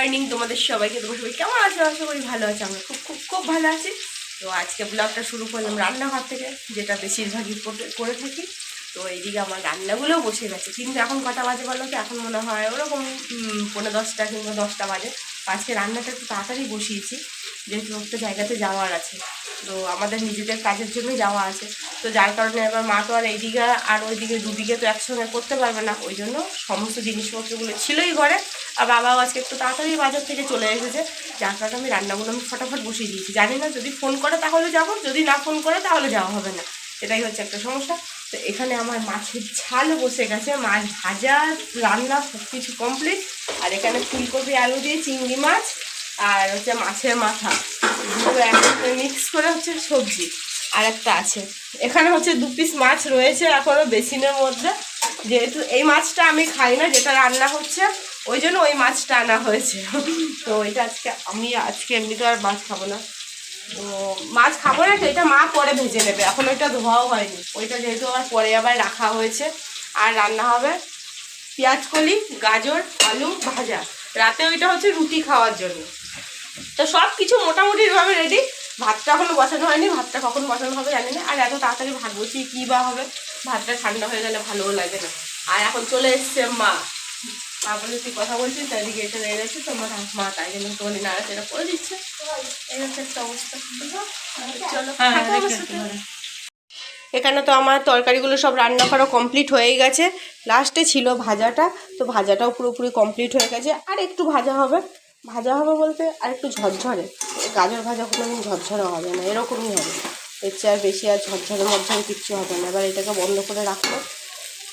Morning, তোমাদের সবাইকে, তোমার সবাই কেমন আছো? আশা করি ভালো আছে। আমরা খুব খুব খুব ভালো আছি। তো আজকে ব্লগটা শুরু করলাম রান্নাঘর থেকে, যেটা বেশিরভাগই করে- থাকি। তো এইদিকে আমার রান্নাগুলো বসে গেছে। কিন্তু এখন কটা বাজে বলো তো? এখন মনে হয় ওরকম পনেরো দশটা কিংবা দশটা বাজে। আজকে রান্নাটা একটু তাড়াতাড়ি বসিয়েছি। যেহেতু একটা জায়গাতে যাওয়ার আছে। তো আমাদের নিজেদের কাজের জন্যই যাওয়া আছে। তো যার কারণে এবার মা তো আর এইদিকে আর ওইদিকে দুদিকে তো একসঙ্গে করতে পারবে না। ওই জন্য সমস্ত জিনিসপত্রগুলো ছিলই ঘরে। আর বাবাও আজকে একটু তাড়াতাড়ি বাজার থেকে চলে এসেছে। যার কারণে আমি রান্নাগুলো আমি ফটাফট বসিয়ে দিয়েছি। জানি না যদি ফোন করে তাহলে যাব, যদি না ফোন করে তাহলে যাওয়া হবে না। এটাই হচ্ছে একটা সমস্যা। তো এখানে আমার মাছের ঝাল বসে গেছে। মাছ ভাজা, রান্না সব কিছু কমপ্লিট আর এখানে ফুলকপি, আলু দিয়ে চিংড়ি মাছ। আর হচ্ছে মাছের মাথা। এগুলো একসাথে মিক্স করে হচ্ছে সবজি। আর একটা আছে। এখানে হচ্ছে দু পিস মাছ রয়েছে এখনও বেসিনের মধ্যে। যেহেতু এই মাছটা আমি খাই না, যেটা রান্না হচ্ছে, ওই জন্য ওই মাছটা আনা হয়েছে। তো ওইটা আজকে, আমি আজকে এমনি তো আর মাছ খাব না। তো মাছ খাব না, এটা মা পরে ভেজে নেবে। এখন ওইটা ধোয়াও হয়নি। ওইটা যেহেতু আবার পরে আবার রাখা হয়েছে। আর রান্না হবে পেঁয়াজ কলি, গাজর, আলু ভাজা। রাতে ওইটা হচ্ছে রুটি খাওয়ার জন্য। তো সব কিছু মোটামুটিভাবে রেডি ভাতটা এখনও বসানো হয়নি ভাতটা কখন বসানো হবে জানি না। আর এত তাড়াতাড়ি ভাত বসিয়ে কী বা হবে? ভাতটা ঠান্ডা হয়ে গেলে ভালোও লাগে না। আর এখন চলে এসছে মা। বলে তুই কথা বলছিস চারিদিকে এটা রেগে গেছে তোমার মা তাই জন্য তোমার নাড়াচাড়া করে দিচ্ছে। এই হচ্ছে একটা অবস্থা। চলো থাকো আমার সাথে। এখানে তো আমার তরকারিগুলো সব রান্না করা কমপ্লিট হয়ে গেছে। লাস্টে ছিল ভাজাটা। তো ভাজাটাও পুরোপুরি কমপ্লিট হয়ে গেছে। আর একটু ভাজা হবে। ভাজা হবে বলতে আর একটু ঝরঝরে। গাজর ভাজা কোনো দিন ঝরঝরে হবে না, এরকমই হবে। এর চেয়ে আর বেশি আর ঝরঝরের মধ্যে আর কিচ্ছু হবে না। এবার এটাকে বন্ধ করে রাখব।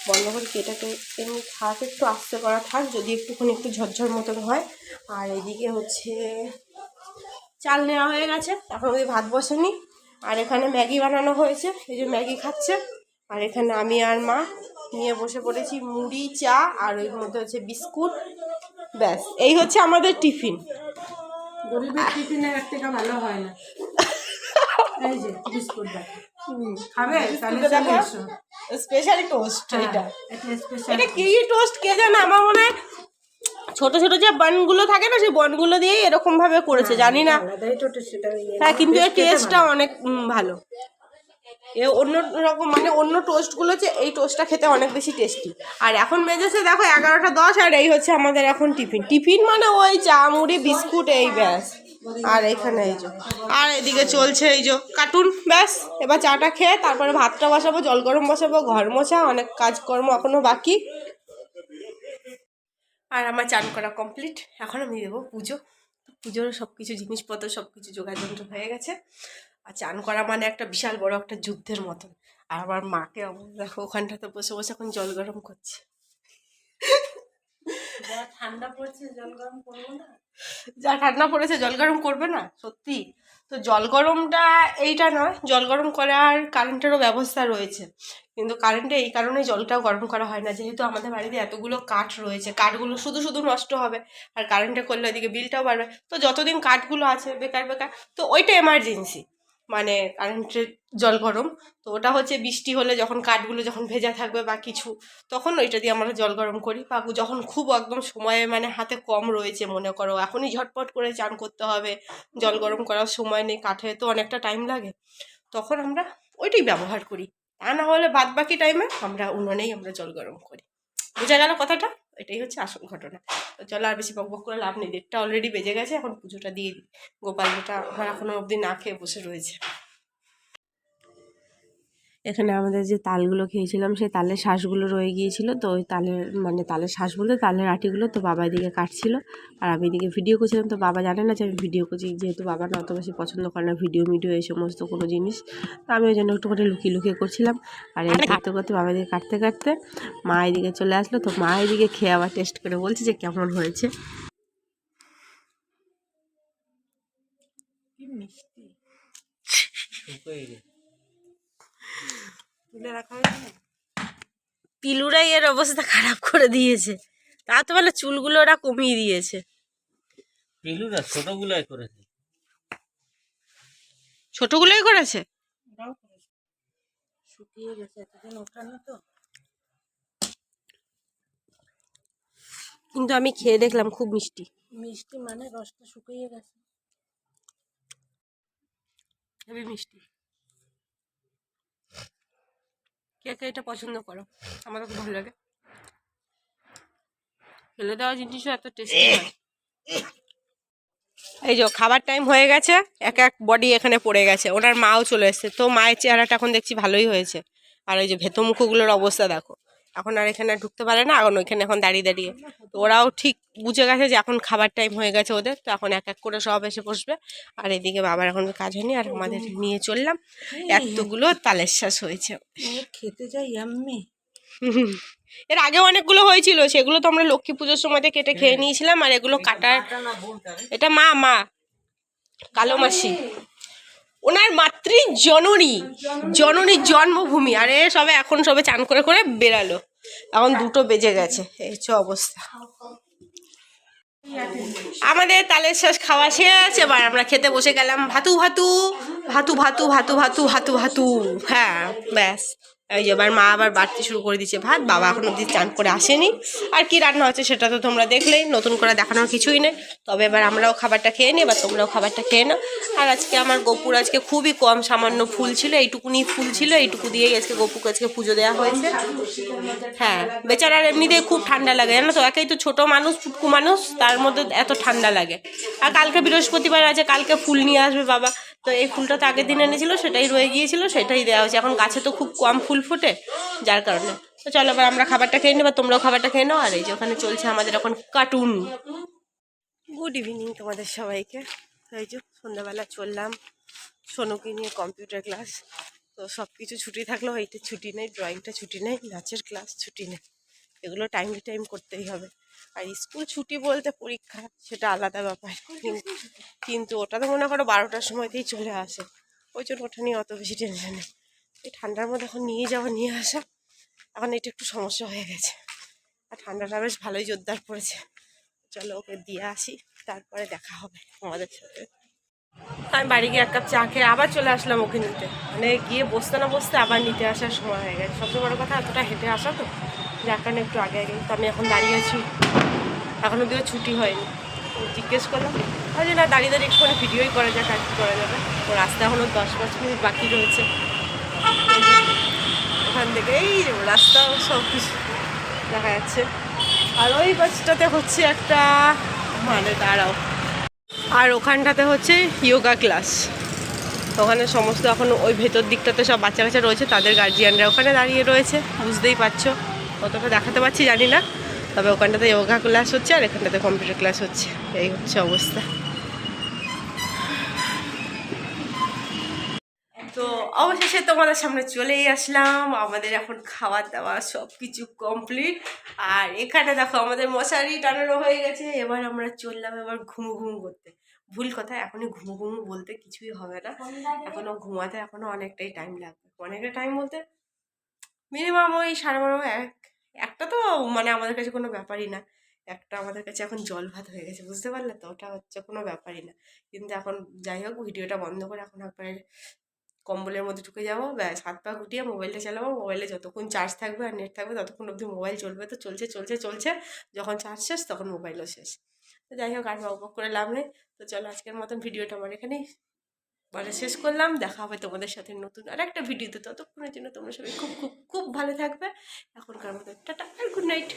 বন্ধ করে এটাকে এমনি থাক, একটু আস্তে করা থাক, যদি একটুখানি একটু ঝরঝর মতন হয়। আর এদিকে হচ্ছে চাল নেওয়া হয়ে গেছে, এখন ওই ভাত বসেনি। আর এখানে ম্যাগি বানানো হয়েছে, এই যে ম্যাগি খাচ্ছে। আর এখানে আমি আর মা নিয়ে বসে পড়েছি মুড়ি, চা, আর ওই মধ্যে হচ্ছে বিস্কুট। ব্যাস এই হচ্ছে আমাদের টিফিন। গরিবের টিফিনের এক থেকে ভালো হয় না। এই যে বিস্কুট খাবে? তাহলে চলে এসো। স্পেশালি টোস্ট এটা এটা কি টোস্ট কে জানে? আমার মনে হয় ছোট ছোট যে বনগুলো থাকে না সেই বনগুলো দিয়ে এরকম ভাবে করেছে জানি না। হ্যাঁ কিন্তু এর টেস্টটা অনেক ভালো। এ অন্য রকম মানে অন্য টোস্টগুলো হচ্ছে এই টোস্টটা খেতে অনেক বেশি টেস্টি আর এখন মেজেছে দেখো এগারোটা দশ আর এই হচ্ছে আমাদের এখন টিফিন টিফিন মানে ওই চা, মুড়ি, বিস্কুট, এই ব্যাস। আর এখানে এই যে, আর এদিকে চলছে এই যে কার্টুন ব্যাস। এবার চাটা খেয়ে তারপরে ভাতটা বসাবো, জল গরম বসাবো, ঘর মোছা, অনেক কাজকর্ম এখনও বাকি। আর আমার চান করা কমপ্লিট এখন আমি দেবো পুজো। পুজোর সব কিছু জিনিসপত্র সব কিছু যোগাযোগ হয়ে গেছে। আর চান করা মানে একটা বিশাল বড় একটা যুদ্ধের মতন। আর আমার মাকে দেখো ওখানটাতে বসে বসে এখন জল গরম করছে। যা ঠান্ডা পড়ছে জল গরম করব না? যা ঠান্ডা পড়েছে জল গরম করবে না? সত্যি। তো জল গরমটা এইটা নয় জল গরম করার কারেন্টেরও ব্যবস্থা রয়েছে। কিন্তু কারেন্টে এই কারণে জলটাও গরম করা হয় না। যেহেতু আমাদের বাড়িতে এতগুলো কাঠ রয়েছে কাঠগুলো শুধু শুধু নষ্ট হবে। আর কারেন্টে করলে ওইদিকে বিলটাও বাড়বে। তো যতদিন কাঠগুলো আছে বেকার বেকার তো ওইটা এমার্জেন্সি মানে কারেন্টের জল গরম, তো ওটা হচ্ছে বৃষ্টি হলে যখন কাঠগুলো যখন ভেজা থাকবে বা কিছু, তখন ওইটা দিয়ে আমরা জল গরম করি। বা যখন খুব একদম সময়ে মানে হাতে কম রয়েছে মনে করো, এখনই ঝটপট করে চান করতে হবে। জল গরম করার সময় নেই, কাঠে তো অনেকটা টাইম লাগে। তখন আমরা ওইটাই ব্যবহার করি। তা না হলে বাদ বাকি টাইমে আমরা উনুনেই আমরা জল গরম করি। বোঝা গেল কথাটা? এটাই হচ্ছে আসল ঘটনা। তো চলো আর বেশি বক বক করে লাভ নেই। ডেটটা অলরেডি বেজে গেছে, এখন পুজোটা দিয়ে দিই। গোপাল যেটা এখনও অবধি না খেয়ে বসে রয়েছে। এখানে আমাদের যে তালগুলো খেয়েছিলাম সেই তালের শ্বাসগুলো রয়ে গিয়েছিল। তো ওই তালের মানে তালের শ্বাস বলতে তালের আটিগুলো তো বাবা এদিকে কাটছিল। আর আমি এদিকে ভিডিও করছিলাম তো বাবা জানে না যে আমি ভিডিও করছি যেহেতু বাবা না অত বেশি পছন্দ করে না ভিডিও মিডিও এই সমস্ত কোনো জিনিস। তো আমি ওই জন্য একটু করে লুকিয়ে লুকিয়ে করছিলাম। আর এই করতে করতে বাবা এদিকে কাটতে কাটতে মা এদিকে চলে আসলো। তো মা এদিকে খেয়ে আবার টেস্ট করে বলছে যে কেমন হয়েছে। কি মিষ্টি। তুলে রাখা হয়েছে? পিলুরাই এর অবস্থা খারাপ করে দিয়েছে। তা তো বলে চুলগুলো ওরা কমিয়ে দিয়েছে। পেলুরা ছোটগুলাই করেছে। ছোটগুলোই করেছে? শুকিয়ে গেছে এতদিন ওঠানো তো। কিন্তু আমি খেয়ে দেখলাম খুব মিষ্টি। মিষ্টি মানে রসটা শুকিয়ে গেছে। হেবি মিষ্টি। কে কে এটা পছন্দ করো? আমার খুব ভালো লাগে। ফেলে দেওয়া জিনিসও এত টেস্টি হয় এই যে, খাবার টাইম হয়ে গেছে, এক এক বডি এখানে পড়ে গেছে। ওনার মাও চলে এসছে। তো মায়ের চেহারাটা এখন দেখছি ভালোই হয়েছে। আর ওই যে ভেতমুখগুলোর অবস্থা দেখো। এখন আর এখানে ঢুকতে পারে না এখন ওইখানে এখন দাঁড়িয়ে দাঁড়িয়ে। তো ওরাও ঠিক বুঝে গেছে যে এখন খাবার টাইম হয়ে গেছে ওদের তো এখন এক এক করে সব এসে বসবে। আর এদিকে বাবার এখন কাজ হয়নি আর আমাদের নিয়ে চললাম। এতগুলো তালের শ্বাস হয়েছে। খেতে যাই আমি এর আগে অনেকগুলো হয়েছিল সেগুলো তো আমরা লক্ষ্মী পুজোর সময়তে কেটে খেয়ে নিয়েছিলাম আর এগুলো কাটার এটা মা মা। কালো মাসি। ওনার মাতৃ জননী। জননীর জন্মভূমি। আরে সবে এখন সবে চান করে করে বেরালো। এখন দুটো বেজে গেছে। এই হচ্ছে অবস্থা। আমাদের তালের শ্বাস খাওয়া শেষ, এবার আমরা খেতে বসে গেলাম ভাতু ভাতু। ভাতু ভাতু ভাতু ভাতু ভাতু ভাতু। হ্যাঁ ব্যাস। এই যে এবার মা আবার বাড়তে শুরু করে দিচ্ছে ভাত, বাবা এখন অব্দি চান করে আসেনি। আর কি রান্না হচ্ছে সেটা তো তোমরা দেখলেই, নতুন করে দেখানোর কিছুই নেই। তবে এবার আমরাও খাবারটা খেয়ে নিই, এবার তোমরাও খাবারটা খেয়ে নাও। আর আজকে আমার গপুর আজকে খুবই কম সামান্য ফুল ছিল, এইটুকুনি ফুল ছিল, এইটুকু দিয়েই আজকে গপুকে আজকে পুজো দেওয়া হয়েছে। হ্যাঁ বেচারার এমনিতেই খুব ঠান্ডা লাগে, জানো তো? একাই তো ছোটো মানুষ ফুটকু মানুষ, তার মধ্যে এত ঠান্ডা লাগে। আর কালকে বৃহস্পতিবার আছে, কালকে ফুল নিয়ে আসবে বাবা। তো এই ফুলটা তো আগের দিন এনেছিল, সেটাই রয়ে গিয়েছিল, সেটাই দেওয়া হয়েছে। এখন গাছে তো খুব কম ফুল ফোটে, যার কারণে। তো চলো এবার আমরা খাবারটা খেয়ে নেব, তোমরাও খাবারটা খেয়ে নাও, আর এই যে ওখানে চলছে আমাদের এখন কার্টুন গুড ইভিনিং তোমাদের সবাইকে। এই যে সন্ধ্যাবেলা চললাম সোনুকে নিয়ে কম্পিউটার ক্লাস তো সব কিছু ছুটি থাকলেও এইটা ছুটি নেই ড্রয়িংটা ছুটি নেই, নাচের ক্লাস ছুটি নেই। এগুলো টাইম টু টাইম করতেই হবে। আর স্কুল ছুটি বলতে পরীক্ষা, সেটা আলাদা ব্যাপার। কিন্তু ওটা তো মনে করো বারোটার সময়তেই চলে আসে। ওই জন্য ওটা নিয়ে অত বেশি টেনশন নেই। এই ঠান্ডার মধ্যে এখন নিয়ে যাওয়া, নিয়ে আসা, এখন এটা একটু সমস্যা হয়ে গেছে। আর ঠান্ডাটা বেশ ভালোই জোরদার পড়েছে। চলো ওকে দিয়ে আসি, তারপরে দেখা হবে আমাদের সাথে। আমি বাড়ি গিয়ে এক কাপ চা খেয়ে আবার চলে আসলাম ওকে নিতে। মানে গিয়ে বসতে না বসতে আবার নিতে আসার সময় হয়ে গেছে। সবচেয়ে বড় কথা, এতটা হেঁটে আসা তো। কারণে একটু আগে আগে। তো আমি এখন দাঁড়িয়ে আছি। এখনও দিও ছুটি হয়নি। জিজ্ঞেস করলাম যে না, দাঁড়িয়ে দাঁড়িয়ে একটুখানি ভিডিওই করা যাক, আর করা যাবে? তো রাস্তা এখনও দশ পাঁচ মিনিট বাকি রয়েছে। ওখান থেকে, এই রাস্তা, সব কিছু দেখা যাচ্ছে। আর ওই বাসটাতে হচ্ছে একটা মানে দাঁড়াও। আর ওখানটাতে হচ্ছে ইয়োগা ক্লাস ওখানে সমস্ত এখন ওই ভেতর দিকটাতে সব বাচ্চা কাচ্চা রয়েছে, তাদের গার্জিয়ানরা ওখানে দাঁড়িয়ে রয়েছে, বুঝতেই পারছ। কতটা দেখাতে পারছি, জানি না। তবে ওখানটাতে যোগা ক্লাস হচ্ছে আর এখানটাতে কম্পিউটার ক্লাস হচ্ছে। এই হচ্ছে অবস্থা। তো অবশেষে তোমাদের সামনে চলেই আসলাম। আমাদের এখন খাওয়া দাওয়া সব কিছু কমপ্লিট আর এখানে দেখো আমাদের মশারি টানানো হয়ে গেছে। এবার আমরা চললাম এবার ঘুমু ঘুমু করতে। ভুল কথা, এখনই ঘুমু ঘুমু বলতে কিছুই হবে না। এখনও ঘুমাতে এখনও অনেকটাই টাইম লাগবে। অনেকটা টাইম বলতে মিনিমাম ওই সাড়ে বারো এক একটা তো মানে আমাদের কাছে কোনো ব্যাপারই না। একটা আমাদের কাছে এখন জল ভাত হয়ে গেছে, বুঝতে পারলে তো? ওটা হচ্ছে কোনো ব্যাপারই না। কিন্তু এখন যাই হোক, ভিডিওটা বন্ধ করে এখন একবারে কম্বলের মধ্যে ঢুকে যাব। ব্যাস, হাত পা গুটিয়ে মোবাইলটা চালাবো। মোবাইলে যতক্ষণ চার্জ থাকবে আর নেট থাকবে, ততক্ষণ অবধি মোবাইল চলবে তো চলছে চলছে চলছে। যখন চার্জ শেষ, তখন মোবাইলও শেষ। তো যাই হোক, আর বক করে লাভ নেই। তো চলো, আজকের মতন ভিডিওটা আমার এখানেই মানে শেষ করলাম। দেখা হবে তোমাদের সাথে নতুন আর একটা ভিডিওতে। ততক্ষণের জন্য তোমরা সবাই খুব খুব খুব ভালো থাকবে। এখনকার মতো টাটা আর গুড নাইট